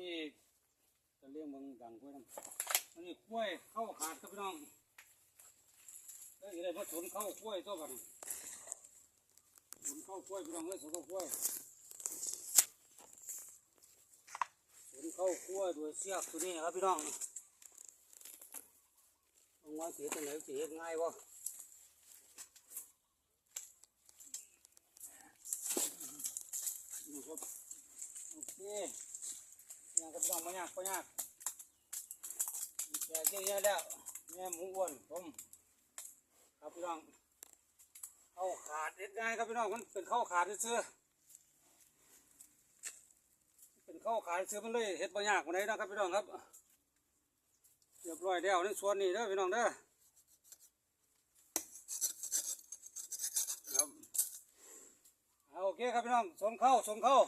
นนี้จะเลี้ยงเบางดังกล้วยน้ำวันนี้กล้วยเข้าขาดครับพี่น้องได้ยังไงมาชนเข้ากล้วยตัวบันชนเข้ากล้วยพี่น้องเลยชนเข้ากล้วยชนเข้ากล้วยโดยเสียกตัวนี้ครับพี่น้องลงว่าเสียตรงไหนเสียง่ายวะนี่ครับโอเค กับพี่น้องไม่ยากไม่ยากแก่เยอะๆแล้วแม่หมูอ้วนผมครับพี่น้องเข้าขาดเด็ดง่ายครับพี่น้องมันเป็นเข้าขาดเสื้อเป็นเข้าขาดเสื้อมันเลยเห็ดบางอย่างคนไหนนะครับพี่น้องครับเรียบร้อยแล้วในส่วนนี้เด้อพี่น้องเด้อครับเอาโอเคครับพี่น้องส่งเข้าส่งเข้า